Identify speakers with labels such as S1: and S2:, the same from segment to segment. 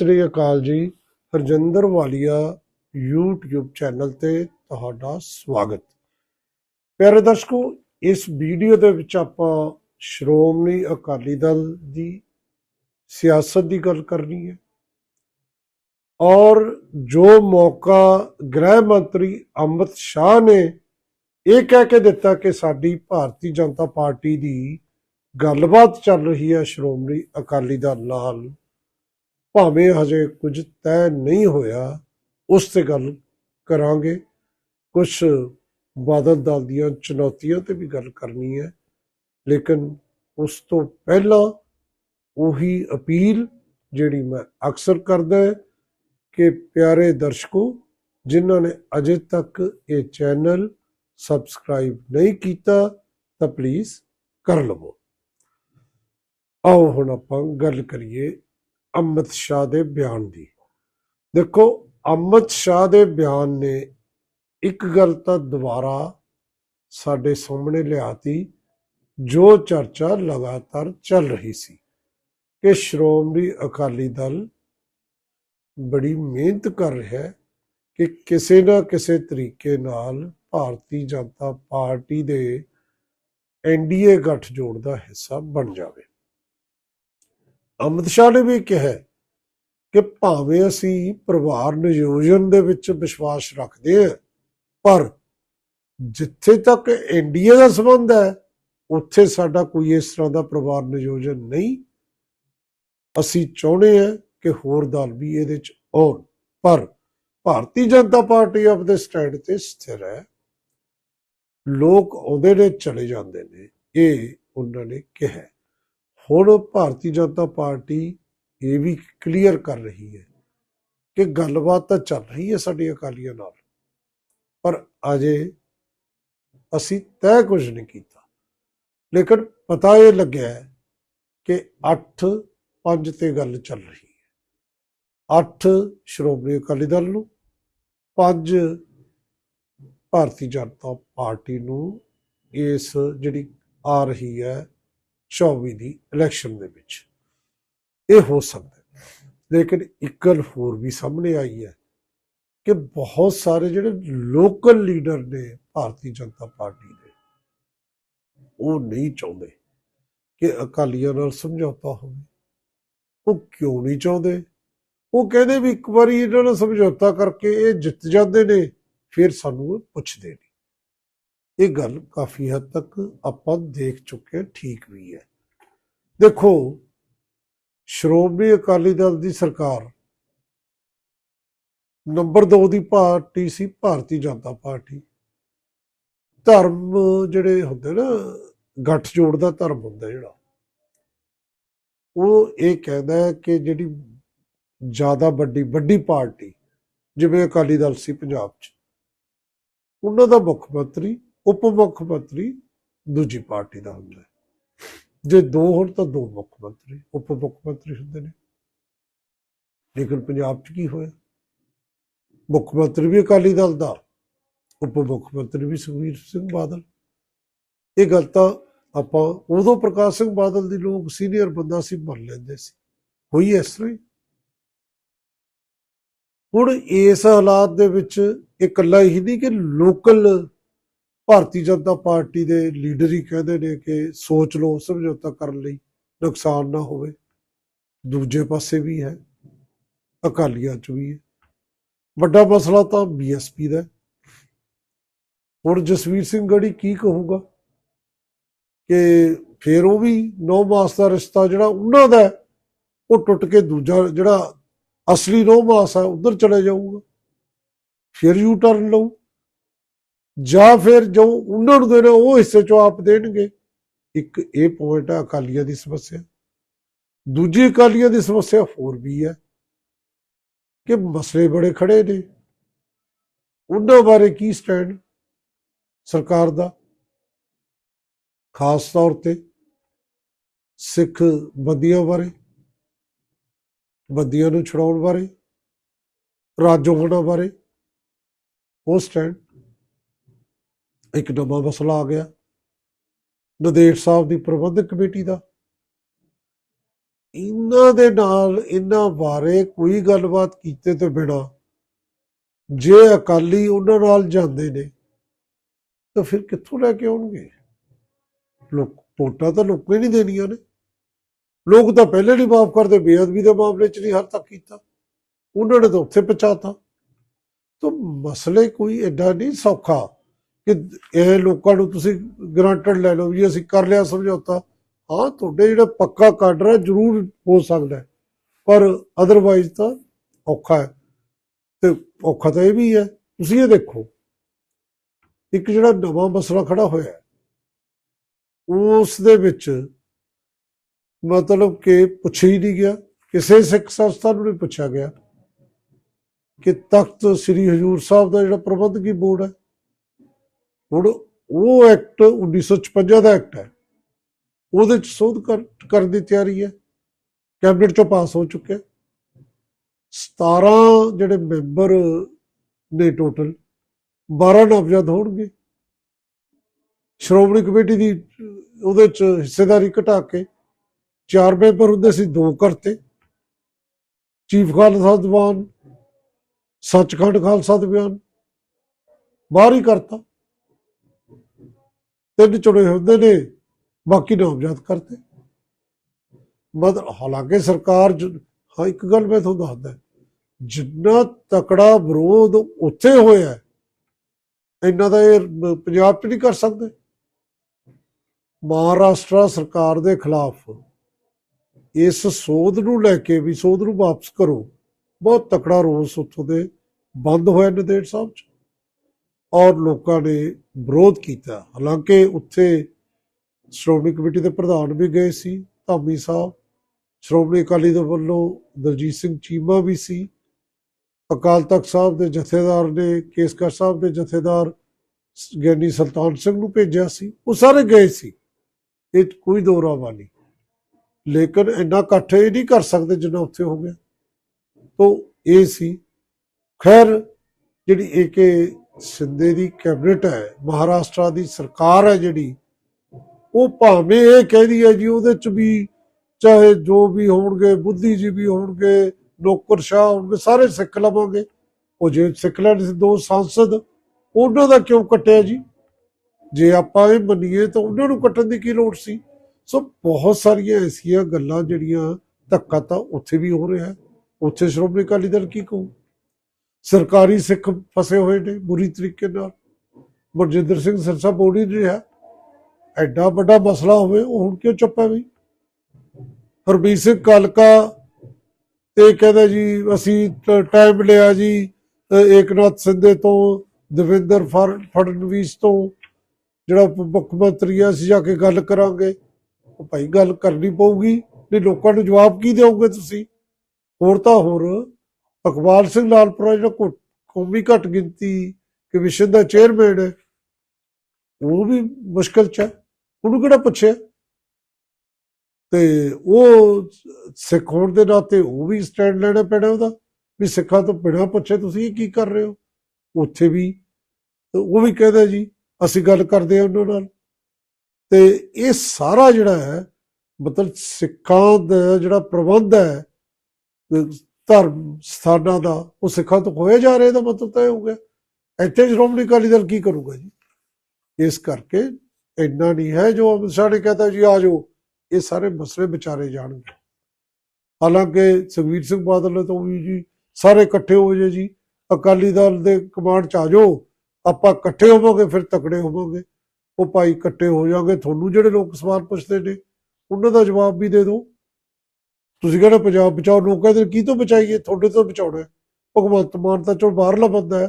S1: ਸ੍ਰੀ ਅਕਾਲ ਜੀ, ਹਰਜਿੰਦਰ ਵਾਲੀਆ YouTube channel ਤੇ ਤੁਹਾਡਾ ਸਵਾਗਤ। ਪਿਆਰੇ ਦਰਸ਼ਕੋ, ਇਸ ਵੀਡੀਓ ਦੇ ਵਿੱਚ ਆਪਾਂ ਸ਼੍ਰੋਮਣੀ ਅਕਾਲੀ ਦਲ ਦੀ ਸਿਆਸਤ ਦੀ ਗੱਲ ਕਰਨੀ ਹੈ ਔਰ ਜੋ ਮੌਕਾ ਗ੍ਰਹਿ ਮੰਤਰੀ ਅਮਿਤ ਸ਼ਾਹ ਨੇ ਇਹ ਕਹਿ ਕੇ ਦਿੱਤਾ ਕਿ ਸਾਡੀ ਭਾਰਤੀ ਜਨਤਾ ਪਾਰਟੀ ਦੀ ਗੱਲਬਾਤ ਚੱਲ ਰਹੀ ਹੈ ਸ਼੍ਰੋਮਣੀ ਅਕਾਲੀ ਦਲ ਨਾਲ। ਭਾਵੇਂ ਹਜੇ ਕੁਝ ਤੈਅ ਨਹੀਂ ਹੋਇਆ, ਉਸ ਤੇ ਗੱਲ ਕਰਾਂਗੇ। ਕੁਝ ਬਾਦਲ ਦਲ ਦੀਆਂ ਚੁਣੌਤੀਆਂ ਤੇ ਵੀ ਗੱਲ ਕਰਨੀ ਹੈ, ਲੇਕਿਨ ਉਸ ਤੋਂ ਪਹਿਲਾਂ ਉਹੀ ਅਪੀਲ ਜਿਹੜੀ ਮੈਂ ਅਕਸਰ ਕਰਦਾ ਕਿ ਪਿਆਰੇ ਦਰਸ਼ਕੋ, ਜਿਨ੍ਹਾਂ ਨੇ ਅਜੇ ਤੱਕ ਇਹ ਚੈਨਲ ਸਬਸਕ੍ਰਾਈਬ ਨਹੀਂ ਕੀਤਾ, ਤਾਂ ਪਲੀਜ਼ ਕਰ ਲਵੋ। ਆਓ ਹੁਣ ਆਪਾਂ ਗੱਲ ਕਰੀਏ ਅਮਿਤ ਸ਼ਾਹ ਦੇ ਬਿਆਨ ਦੀ। ਦੇਖੋ ਅਮਿਤ ਸ਼ਾਹ ਦੇ ਬਿਆਨ ਨੇ ਇੱਕ ਗੱਲ ਤਾਂ ਦੁਬਾਰਾ ਸਾਡੇ ਸਾਹਮਣੇ ਲਿਆਤੀ, ਜੋ ਚਰਚਾ ਲਗਾਤਾਰ ਚੱਲ ਰਹੀ ਸੀ ਕਿ ਸ਼੍ਰੋਮਣੀ ਅਕਾਲੀ ਦਲ ਬੜੀ ਮਿਹਨਤ ਕਰ ਰਿਹਾ ਹੈ ਕਿ ਕਿਸੇ ਨਾ ਕਿਸੇ ਤਰੀਕੇ ਨਾਲ ਭਾਰਤੀ ਜਨਤਾ ਪਾਰਟੀ ਦੇ ਐਨਡੀਏ ਗੱਠਜੋੜ ਦਾ ਹਿੱਸਾ ਬਣ ਜਾਵੇ। ਅਮਿਤ ਸ਼ਾਹ ਨੇ ਵੀ ਕਿਹਾ ਕਿ ਭਾਵੇਂ ਅਸੀਂ ਪਰਿਵਾਰ ਨਿਯੋਜਨ ਦੇ ਵਿੱਚ ਵਿਸ਼ਵਾਸ ਰੱਖਦੇ ਹਾਂ, ਪਰ ਜਿੱਥੇ ਤੱਕ ਇੰਡੀਆ ਦਾ ਸੰਬੰਧ ਹੈ, ਉੱਥੇ ਸਾਡਾ ਕੋਈ ਇਸ ਤਰ੍ਹਾਂ ਦਾ ਪਰਿਵਾਰ ਨਿਯੋਜਨ ਨਹੀਂ। ਅਸੀਂ ਚਾਹੁੰਦੇ ਹਾਂ ਕਿ ਹੋਰ ਦਲ ਵੀ ਇਹਦੇ ਚ ਆਉਣ, ਪਰ ਭਾਰਤੀ ਜਨਤਾ ਪਾਰਟੀ ਆਪਦੇ ਸਟੈਂਡ ਤੇ ਸਥਿਰ ਹੈ। ਲੋਕ ਆਉਂਦੇ ਨੇ, ਚਲੇ ਜਾਂਦੇ ਨੇ, ਇਹ ਉਹਨਾਂ ਨੇ ਕਿਹਾ ਹੁਣ ਭਾਰਤੀ ਜਨਤਾ ਪਾਰਟੀ ਇਹ ਵੀ ਕਲੀਅਰ ਕਰ ਰਹੀ ਹੈ ਕਿ ਗੱਲਬਾਤ ਤਾਂ ਚੱਲ ਰਹੀ ਹੈ ਸਾਡੇ ਅਕਾਲੀਆਂ ਨਾਲ। ਪਰ ਅਜੇ ਅਸੀਂ ਤੈਅ ਕੁਝ ਨਹੀਂ ਕੀਤਾ। ਲੇਕਿਨ ਪਤਾ ਇਹ ਲੱਗਿਆ ਕਿ 8 5 ਤੇ ਗੱਲ ਚੱਲ ਰਹੀ ਹੈ। 8 ਸ਼੍ਰੋਮਣੀ ਅਕਾਲੀ ਦਲ ਨੂੰ 5 ਭਾਰਤੀ ਜਨਤਾ ਪਾਰਟੀ ਨੂੰ ਇਸ ਜਿਹੜੀ ਆ ਰਹੀ ਹੈ 24 ਦੀ ਇਲੈਕਸ਼ਨ ਦੇ ਵਿੱਚ। ਇਹ ਹੋ ਸਕਦਾ ਲੇਕਿਨ ਇੱਕ ਗੱਲ ਹੋਰ ਵੀ ਸਾਹਮਣੇ ਆਈ ਹੈ ਕਿ ਬਹੁਤ ਸਾਰੇ ਜਿਹੜੇ ਲੋਕਲ ਲੀਡਰ ਨੇ ਭਾਰਤੀ ਜਨਤਾ ਪਾਰਟੀ ਦੇ, ਉਹ ਨਹੀਂ ਚਾਹੁੰਦੇ ਕਿ ਅਕਾਲੀਆਂ ਨਾਲ ਸਮਝੌਤਾ ਹੋਵੇ। ਉਹ ਕਿਉਂ ਨਹੀਂ ਚਾਹੁੰਦੇ? ਉਹ ਕਹਿੰਦੇ ਵੀ ਇੱਕ ਵਾਰੀ ਇਹਨਾਂ ਨਾਲ ਸਮਝੌਤਾ ਕਰਕੇ ਇਹ ਜਿੱਤ ਜਾਂਦੇ ਨੇ, ਫਿਰ ਸਾਨੂੰ ਇਹ ਪੁੱਛਦੇ ਨਹੀਂ ਇਹ ਗੱਲ ਕਾਫੀ ਹੱਦ ਤੱਕ ਆਪਾਂ ਦੇਖ ਚੁੱਕੇ ਹਾਂ, ਠੀਕ ਵੀ ਹੈ। ਦੇਖੋ ਸ਼੍ਰੋਮਣੀ ਅਕਾਲੀ ਦਲ ਦੀ ਸਰਕਾਰ ਨੰਬਰ 2 ਦੀ ਪਾਰਟੀ ਸੀ ਭਾਰਤੀ ਜਨਤਾ ਪਾਰਟੀ। ਧਰਮ ਜਿਹੜੇ ਹੁੰਦੇ ਨਾ ਗੱਠਜੋੜ ਦਾ ਧਰਮ ਹੁੰਦਾ ਜਿਹੜਾ ਉਹ ਇਹ ਕਹਿੰਦਾ ਹੈ ਕਿ ਜਿਹੜੀ ਜ਼ਿਆਦਾ ਵੱਡੀ ਵੱਡੀ ਪਾਰਟੀ ਜਿਵੇਂ ਅਕਾਲੀ ਦਲ ਸੀ ਪੰਜਾਬ 'ਚ ਉਹਨਾਂ ਦਾ ਮੁੱਖ ਮੰਤਰੀ ਉਪ ਮੁੱਖ ਮੰਤਰੀ ਦੂਜੀ ਪਾਰਟੀ ਦਾ ਹੁੰਦਾ ਹੈ। ਜੇ ਦੋ ਹੋਣ ਤਾਂ ਦੋ ਮੁੱਖ ਮੰਤਰੀ, ਉਪ ਮੁੱਖ ਮੰਤਰੀ ਹੁੰਦੇ ਨੇ। ਲੇਕਿਨ ਪੰਜਾਬ 'ਚ ਕੀ ਹੋਇਆ? ਮੁੱਖ ਮੰਤਰੀ ਵੀ ਅਕਾਲੀ ਦਲ ਦਾ, ਉਪ ਮੁੱਖ ਮੰਤਰੀ ਵੀ ਸੁਖਬੀਰ ਸਿੰਘ ਬਾਦਲ। ਇਹ ਗੱਲ ਤਾਂ ਆਪਾਂ ਉਦੋਂ ਪ੍ਰਕਾਸ਼ ਸਿੰਘ ਬਾਦਲ ਦੀ ਲੋਕ ਸੀਨੀਅਰ ਬੰਦਾ ਸੀ, ਮੰਨ ਲੈਂਦੇ ਸੀ। ਹੋਈ ਇਸ ਤਰ੍ਹਾਂ ਹੀ। ਹੁਣ ਇਸ ਹਾਲਾਤ ਦੇ ਵਿੱਚ ਇਹ ਇਕੱਲਾ ਹੀ ਨਹੀਂ ਕਿ ਲੋਕਲ ਭਾਰਤੀ ਜਨਤਾ ਪਾਰਟੀ ਦੇ ਲੀਡਰ ਹੀ ਕਹਿੰਦੇ ਨੇ ਕਿ ਸੋਚ ਲਓ, ਸਮਝੌਤਾ ਕਰਨ ਲਈ ਨੁਕਸਾਨ ਨਾ ਹੋਵੇ। ਦੂਜੇ ਪਾਸੇ ਵੀ ਹੈ, ਅਕਾਲੀਆਂ ਚ ਵੀ ਹੈ। ਵੱਡਾ ਮਸਲਾ ਤਾਂ ਬੀਐਸਪੀ ਦਾ ਹੁਣ ਜਸਵੀਰ ਸਿੰਘ ਗੜੀ ਕੀ ਕਹੂਗਾ ਕਿ ਫਿਰ ਉਹ ਵੀ ਨੌ ਮਾਸ ਦਾ ਰਿਸ਼ਤਾ ਜਿਹੜਾ ਉਹਨਾਂ ਦਾ ਉਹ ਟੁੱਟ ਕੇ ਦੂਜਾ ਜਿਹੜਾ ਅਸਲੀ ਨੌ ਮਾਸ ਹੈ, ਉਧਰ ਚਲੇ ਜਾਊਗਾ। ਫਿਰ ਯੂ ਟਰਨ ਲਊ। ਜਾਂ ਫਿਰ ਜੋ ਉਹਨਾਂ ਨੂੰ ਦੇਣਾ, ਉਹ ਹਿੱਸੇ ਚੋਂ ਆਪ ਦੇਣਗੇ। ਇੱਕ ਇਹ ਪੁਆਇੰਟ ਆ ਅਕਾਲੀਆਂ ਦੀ ਸਮੱਸਿਆ। ਦੂਜੀ ਅਕਾਲੀਆਂ ਦੀ ਸਮੱਸਿਆ ਹੋਰ ਵੀ ਹੈ ਕਿ ਮਸਲੇ ਬੜੇ ਖੜੇ ਨੇ। ਉਹਨਾਂ ਬਾਰੇ ਕੀ ਸਟੈਂਡ ਸਰਕਾਰ ਦਾ? ਖਾਸ ਤੌਰ ਤੇ ਸਿੱਖ ਬੰਦੀਆਂ ਬਾਰੇ, ਬੰਦੀਆਂ ਨੂੰ ਛੁਡਾਉਣ ਬਾਰੇ ਰਾਜੋਗਣਾ ਬਾਰੇ, ਉਹ ਸਟੈਂਡ ਇੱਕ ਨਵਾਂ ਮਸਲਾ ਆ ਗਿਆ। ਨਦੇੜ ਸਾਹਿਬ ਦੀ ਪ੍ਰਬੰਧਕ ਕਮੇਟੀ ਦਾ। ਇਹਨਾਂ ਦੇ ਨਾਲ ਇਹਨਾਂ ਬਾਰੇ ਕੋਈ ਗੱਲਬਾਤ ਕੀਤੇ ਤੋਂ ਬਿਨਾ ਜੇ ਅਕਾਲੀ ਉਹਨਾਂ ਨਾਲ ਜਾਂਦੇ ਨੇ, ਤਾਂ ਫਿਰ ਕਿੱਥੋਂ ਲੈ ਕੇ ਆਉਣਗੇ? ਲੋਕ, ਵੋਟਾਂ ਤਾਂ ਲੋਕਾਂ ਨਹੀਂ ਦੇਣੀਆਂ ਨੇ। ਲੋਕ ਤਾਂ ਪਹਿਲੇ ਨਹੀਂ ਮਾਫ ਕਰਦੇ, ਬੇਅਦਬੀ ਦੇ ਮਾਮਲੇ 'ਚ ਨਹੀਂ ਹਰ ਤੱਕ ਕੀਤਾ। ਉਹਨਾਂ ਨੇ ਤਾਂ ਉੱਥੇ ਪਹੁੰਚਾਤਾ। ਤਾਂ ਮਸਲੇ ਕੋਈ ਐਡਾ ਨਹੀਂ ਸੌਖਾ। ਕਿ ਇਹ ਲੋਕਾਂ ਨੂੰ ਤੁਸੀਂ ਗਰੰਟਡ ਲੈ ਲਓ ਵੀ ਅਸੀਂ ਕਰ ਲਿਆ ਸਮਝੌਤਾ। ਹਾਂ ਤੁਹਾਡੇ ਜਿਹੜਾ ਪੱਕਾ ਕਾਡਰ ਹੈ ਜ਼ਰੂਰ ਹੋ ਸਕਦਾ ਪਰ ਅਦਰਵਾਈਜ਼ ਤਾਂ ਔਖਾ ਹੈ। ਤੇ ਔਖਾ ਤਾਂ ਇਹ ਵੀ ਹੈ। ਤੁਸੀਂ ਇਹ ਦੇਖੋ ਇੱਕ ਜਿਹੜਾ ਨਵਾਂ ਮਸਲਾ ਖੜਾ ਹੋਇਆ ਹੈ, ਉਸ ਦੇ ਵਿੱਚ ਮਤਲਬ ਕਿ ਪੁੱਛਿਆ ਹੀ ਨਹੀਂ ਗਿਆ। ਕਿਸੇ ਸਿੱਖ ਸੰਸਥਾ ਨੂੰ ਨਹੀਂ ਪੁੱਛਿਆ ਗਿਆ ਕਿ ਤਖਤ ਸ੍ਰੀ ਹਜੂਰ ਸਾਹਿਬ ਦਾ ਜਿਹੜਾ ਪ੍ਰਬੰਧਕੀ ਬੋਰਡ ਹੈ ਹੁਣ ਉਹ ਐਕਟ 1956 ਦਾ ਐਕਟ ਹੈ। ਉਹਦੇ ਚ ਸੋਧ ਕਰਨ ਦੀ ਤਿਆਰੀ ਹੈ। ਕੈਬਨਿਟ ਚੋਂ ਪਾਸ ਹੋ ਚੁੱਕਿਆ 17 ਜਿਹੜੇ ਮੈਂਬਰ ਨੇ ਟੋਟਲ 12 ਨਾਮਜ਼ਦ ਹੋਣਗੇ। ਸ਼੍ਰੋਮਣੀ ਕਮੇਟੀ ਦੀ, ਉਹਦੇ ਚ ਹਿੱਸੇਦਾਰੀ ਘਟਾ ਕੇ ਚਾਰ ਮੈਂਬਰ ਹੁੰਦੇ ਸੀ, ਦੋ ਕਰਤੇ। ਚੀਫ ਖਾਲਸਾ ਦੀਵਾਨ, ਸੱਚਖੰਡ ਖਾਲਸਾ ਦੀਵਾਨ, ਬਾਹਰ ਹੀ ਕਰਤਾ। ਤਿੰਨ ਚੁਣੇ ਹੁੰਦੇ ਨੇ, ਬਾਕੀ ਨਾਮਜ਼ਦ ਕਰਤੇ ਮਤਲਬ ਹਾਲਾਂਕਿ ਸਰਕਾਰ ਹਾਂ, ਇੱਕ ਗੱਲ ਮੈਂ ਤੁਹਾਨੂੰ ਦੱਸਦਾ। ਜਿੰਨਾ ਤਕੜਾ ਵਿਰੋਧ ਉੱਥੇ ਹੋਇਆ, ਇੰਨਾ ਦਾ ਇਹ ਪੰਜਾਬ 'ਚ ਨਹੀਂ ਕਰ ਸਕਦੇ। ਮਹਾਰਾਸ਼ਟਰ ਸਰਕਾਰ ਦੇ ਖਿਲਾਫ ਇਸ ਸੋਧ ਨੂੰ ਲੈ ਕੇ ਵੀ, ਸੋਧ ਨੂੰ ਵਾਪਸ ਕਰੋ, ਬਹੁਤ ਤਕੜਾ ਰੋਸ ਉੱਥੋਂ ਦੇ ਬੰਦ ਹੋਇਆ ਨਦੇੜ ਸਾਹਿਬ 'ਚ। ਔਰ ਲੋਕਾਂ ਨੇ ਵਿਰੋਧ ਕੀਤਾ। ਹਾਲਾਂਕਿ ਉੱਥੇ ਸ਼੍ਰੋਮਣੀ ਕਮੇਟੀ ਦੇ ਪ੍ਰਧਾਨ ਵੀ ਗਏ ਸੀ, ਧਾਮੀ ਸਾਹਿਬ, ਸ਼੍ਰੋਮਣੀ ਅਕਾਲੀ ਦਲ ਵੱਲੋਂ ਦਲਜੀਤ ਸਿੰਘ ਚੀਮਾ ਵੀ ਸੀ, ਅਕਾਲ ਤਖਤ ਸਾਹਿਬ ਦੇ ਜਥੇਦਾਰ ਨੇ, ਕੇਸਗੜ੍ਹ ਸਾਹਿਬ ਦੇ ਜਥੇਦਾਰ ਗਿਆਨੀ ਸੁਲਤਾਨ ਸਿੰਘ ਨੂੰ ਭੇਜਿਆ ਸੀ, ਉਹ ਸਾਰੇ ਗਏ ਸੀ। ਇਹ ਕੋਈ ਦੋਰਾ ਰਾਹ ਨਹੀਂ। ਲੇਕਿਨ ਇੰਨਾ ਇਕੱਠ ਇਹ ਨਹੀਂ ਕਰ ਸਕਦੇ ਜਿੰਨਾ ਉੱਥੇ ਹੋ ਗਿਆ। ਤੋਂ ਇਹ ਸੀ। ਖੈਰ, ਜਿਹੜੀ ਏਕੇ ਸਿੰਧੇ ਦੀ ਕੈਬਨਿਟ ਹੈ, ਮਹਾਰਾਸ਼ਟਰਾ ਦੀ ਸਰਕਾਰ ਹੈ ਜਿਹੜੀ, ਉਹ ਭਾਵੇਂ ਇਹ ਕਹਿੰਦੀ ਹੈ ਜੀ ਉਹਦੇ ਚ ਵੀ ਚਾਹੇ ਜੋ ਵੀ ਹੋਣਗੇ, ਬੁੱਧੀਜੀਵੀ ਹੋਣਗੇ, ਨੌਕਰਸ਼ਾਹ ਹੋਣਗੇ, ਸਾਰੇ ਸਿੱਖ ਲਵਾਂਗੇ। ਉਹ ਜੇ ਸਿੱਖ ਲੈਣ ਸੀ ਦੋ ਸੰਸਦ, ਉਹਨਾਂ ਦਾ ਕਿਉਂ ਕੱਟਿਆ ਜੀ? ਜੇ ਆਪਾਂ ਇਹ ਮੰਨੀਏ ਤਾਂ ਉਹਨਾਂ ਨੂੰ ਕੱਟਣ ਦੀ ਕੀ ਲੋੜ ਸੀ? ਸੋ ਬਹੁਤ ਸਾਰੀਆਂ ਐਸੀਆਂ ਗੱਲਾਂ ਜਿਹੜੀਆਂ ਧੱਕਾ ਤਾਂ ਉੱਥੇ ਵੀ ਹੋ ਰਿਹਾ ਉੱਥੇ ਸ਼੍ਰੋਮਣੀ ਅਕਾਲੀ ਦਲ ਕੀ ਕਹੂ? ਸਰਕਾਰੀ ਸਿੱਖ ਫਸੇ ਹੋਏ ਨੇ ਬੁਰੀ ਤਰੀਕੇ ਨਾਲ। ਮਰਜਿੰਦਰ ਸਿੰਘ ਸਿਰਸਾ ਬੋਲ ਨਹੀਂ ਰਿਹਾ। ਐਡਾ ਵੱਡਾ ਮਸਲਾ ਹੋਵੇ, ਉਹ ਹੁਣ ਕਿਉਂ ਚੁੱਪ ਹੈ ਵੀ? ਹਰਬੀਰ ਸਿੰਘ ਕਾਲਕਾ ਤੇ ਕਹਿੰਦਾ ਜੀ, ਅਸੀਂ ਟਾਈਮ ਲਿਆ ਜੀ ਏਕਨਾਥ ਸਿੰਧੇ ਤੋਂ, ਦਵਿੰਦਰ ਫੜ- ਫੜਨਵੀਸ ਤੋਂ, ਜਿਹੜਾ ਮੁੱਖ ਮੰਤਰੀ ਆ, ਅਸੀਂ ਜਾ ਕੇ ਗੱਲ ਕਰਾਂਗੇ। ਉਹ ਭਾਈ ਗੱਲ ਕਰਨੀ ਪਊਗੀ, ਨਹੀਂ, ਲੋਕਾਂ ਨੂੰ ਜਵਾਬ ਕੀ ਦਿਓਗੇ ਤੁਸੀਂ? ਹੋਰ ਤਾਂ ਹੋਰ ਅਕਬਾਲ ਸਿੰਘ ਲਾਲਪੁਰਾ ਜਿਹੜਾ ਕੌਮੀ ਘੱਟ ਗਿਣਤੀ ਕਮਿਸ਼ਨ ਦਾ ਚੇਅਰਮੈਨ ਹੈ, ਉਹ ਵੀ ਮੁਸ਼ਕਲ ਚ ਹੈ। ਉਹਨੂੰ ਕਿਹੜਾ ਪੁੱਛਿਆ? ਤੇ ਉਹ ਸਿੱਖ ਹੋਣ ਦੇ ਨਾਤੇ ਉਹ ਵੀ ਸਟੈਂਡ ਲੈਣਾ ਪੈਣਾ ਉਹਦਾ, ਵੀ ਸਿੱਖਾਂ ਤੋਂ ਬਿਨਾਂ ਪੁੱਛੇ ਤੁਸੀਂ ਇਹ ਕੀ ਕਰ ਰਹੇ ਹੋ? ਉੱਥੇ ਵੀ ਉਹ ਵੀ ਕਹਿੰਦਾ ਜੀ, ਅਸੀਂ ਗੱਲ ਕਰਦੇ ਹਾਂ ਉਹਨਾਂ ਨਾਲ। ਤੇ ਇਹ ਸਾਰਾ ਜਿਹੜਾ ਹੈ, ਮਤਲਬ ਸਿੱਖਾਂ ਦਾ ਜਿਹੜਾ ਪ੍ਰਬੰਧ ਹੈ ਧਰਮ ਸਥਾਨਾਂ ਦਾ, ਉਹ ਸਿੱਖਾਂ ਤੋਂ ਹੋਇਆ ਜਾ ਰਿਹਾ ਇਹਦਾ ਮਤਲਬ ਤਾਂ ਇਹ ਹੋ ਗਿਆ। ਇੱਥੇ ਸ਼੍ਰੋਮਣੀ ਅਕਾਲੀ ਦਲ ਕੀ ਕਰੂਗਾ ਜੀ? ਇਸ ਕਰਕੇ ਇੰਨਾ ਨਹੀਂ ਹੈ ਜੋ ਅਮਿਤ ਸ਼ਾਹ ਨੇ ਕਹਤਾ ਜੀ, ਆ ਜਾਓ। ਇਹ ਸਾਰੇ ਮਸਲੇ ਵਿਚਾਰੇ ਜਾਣਗੇ। ਹਾਲਾਂਕਿ ਸੁਖਬੀਰ ਸਿੰਘ ਬਾਦਲ ਨੇ ਤਾਂ ਵੀ ਜੀ, ਸਾਰੇ ਇਕੱਠੇ ਹੋ ਜੇ ਜੀ, ਅਕਾਲੀ ਦਲ ਦੇ ਕਮਾਂਡ ਚ ਆ ਜਾਓ। ਆਪਾਂ ਇਕੱਠੇ ਹੋਵਾਂਗੇ, ਫਿਰ ਤਕੜੇ ਹੋਵਾਂਗੇ। ਉਹ ਭਾਈ ਇਕੱਠੇ ਹੋ ਜਾਗੇ ਤੁਹਾਨੂੰ ਜਿਹੜੇ ਲੋਕ ਸਵਾਲ ਪੁੱਛਦੇ ਨੇ, ਉਹਨਾਂ ਦਾ ਜਵਾਬ ਵੀ ਦੇ ਦਿਓ। ਤੁਸੀਂ ਕਹਿੰਦੇ ਪੰਜਾਬ ਬਚਾਓ? ਲੋਕ ਕਹਿੰਦੇ ਕੀ ਤੋਂ ਬਚਾਈਏ? ਤੁਹਾਡੇ ਤੋਂ ਬਚਾਉਣਾ ਭਗਵੰਤ ਮਾਨ ਤਾਂ ਚੋਂ ਬਾਹਰਲਾ ਬੰਦਾ ਹੈ।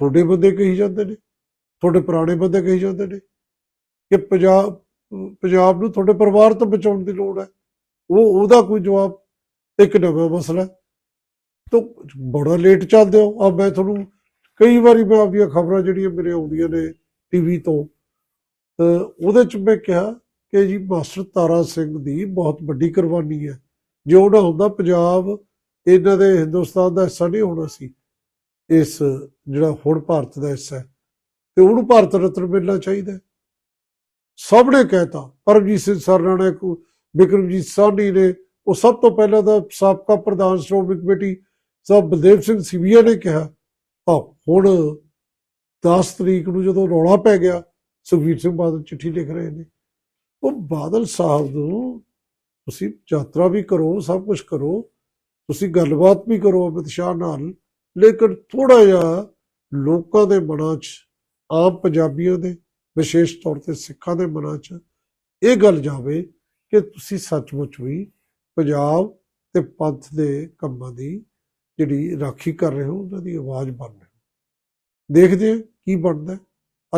S1: ਤੁਹਾਡੇ ਬੰਦੇ ਕਹੀ ਜਾਂਦੇ ਨੇ। ਤੁਹਾਡੇ ਪੁਰਾਣੇ ਬੰਦੇ ਕਹੀ ਜਾਂਦੇ ਨੇ ਕਿ ਪੰਜਾਬ ਪੰਜਾਬ ਨੂੰ ਤੁਹਾਡੇ ਪਰਿਵਾਰ ਤੋਂ ਬਚਾਉਣ ਦੀ ਲੋੜ ਹੈ। ਉਹ, ਉਹਦਾ ਕੋਈ ਜਵਾਬ ਇੱਕ ਨਵਾਂ ਮਸਲਾ ਹੈ। ਬੜਾ ਲੇਟ ਚੱਲਦੇ ਹੋ। ਆ ਮੈਂ ਤੁਹਾਨੂੰ ਕਈ ਵਾਰੀ ਮੈਂ ਆਪਣੀਆਂ ਖਬਰਾਂ ਜਿਹੜੀਆਂ ਮੇਰੇ ਆਉਂਦੀਆਂ ਨੇ ਟੀਵੀ ਤੋਂ ਉਹਦੇ ਚ ਮੈਂ ਕਿਹਾ ਕਿ ਜੀ ਮਾਸਟਰ ਤਾਰਾ ਸਿੰਘ ਦੀ ਬਹੁਤ ਵੱਡੀ ਕੁਰਬਾਨੀ ਹੈ। ਜੇ ਉਹ ਨਾ ਹੁੰਦਾ ਪੰਜਾਬ, ਇਹਨਾਂ ਦੇ ਹਿੰਦੁਸਤਾਨ ਦਾ ਹਿੱਸਾ ਨਹੀਂ ਹੋਣਾ ਸੀ। ਇਸ ਜਿਹੜਾ ਹੁਣ ਭਾਰਤ ਦਾ ਹਿੱਸਾ ਹੈ, ਤੇ ਉਹਨੂੰ ਭਾਰਤ ਰਤਨ ਮਿਲਣਾ ਚਾਹੀਦਾ ਸਭ ਨੇ ਕਹਿਤਾ, ਪਰਮਜੀਤ ਸਿੰਘ ਸਰਨਾ ਨੇ, ਕੋ- ਬਿਕਰਮਜੀਤ ਸਾਹਨੀ ਨੇ, ਉਹ ਸਭ ਤੋਂ ਪਹਿਲਾਂ ਤਾਂ ਸਾਬਕਾ ਪ੍ਰਧਾਨ ਸ਼੍ਰੋਮਣੀ ਕਮੇਟੀ ਸਾਹਿਬ ਬਲਦੇਵ ਸਿੰਘ ਸਿਵੀਆ ਨੇ ਕਿਹਾ ਆ ਹੁਣ 10 ਤਰੀਕ ਨੂੰ ਜਦੋਂ ਰੌਲਾ ਪੈ ਗਿਆ, ਸੁਖਬੀਰ ਸਿੰਘ ਬਾਦਲ ਚਿੱਠੀ ਲਿਖ ਰਹੇ ਨੇ। ਉਹ ਬਾਦਲ ਸਾਹਿਬ ਨੂੰ ਤੁਸੀਂ ਯਾਤਰਾ ਵੀ ਕਰੋ, ਸਭ ਕੁਝ ਕਰੋ, ਤੁਸੀਂ ਗੱਲਬਾਤ ਵੀ ਕਰੋ ਅਮਿਤ ਸ਼ਾਹ ਨਾਲ, ਲੇਕਿਨ ਥੋੜਾ ਜਿਹਾ ਲੋਕਾਂ ਦੇ ਮਨਾਂ 'ਚ, ਆਮ ਪੰਜਾਬੀਆਂ ਦੇ, ਵਿਸ਼ੇਸ਼ ਤੌਰ ਤੇ ਸਿੱਖਾਂ ਦੇ ਮਨਾਂ 'ਚ ਇਹ ਗੱਲ ਜਾਵੇ ਕਿ ਤੁਸੀਂ ਸੱਚਮੁੱਚ ਵੀ ਪੰਜਾਬ ਤੇ ਪੰਥ ਦੇ ਕੰਮਾਂ ਦੀ ਜਿਹੜੀ ਰਾਖੀ ਕਰ ਰਹੇ ਹੋ, ਉਹਨਾਂ ਦੀ ਆਵਾਜ਼ ਬਣ ਰਹੇ ਹੋ। ਦੇਖਦੇ ਹਾਂ ਕੀ ਬਣਦਾ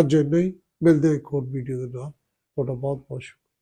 S1: ਅੱਜ ਇੰਨਾ ਹੀ। ਮਿਲਦੇ ਹਾਂ ਇੱਕ ਹੋਰ ਵੀਡੀਓ ਦੇ ਨਾਲ। ਤੁਹਾਡਾ ਬਹੁਤ ਬਹੁਤ ਸ਼ੁਕਰੀਆ।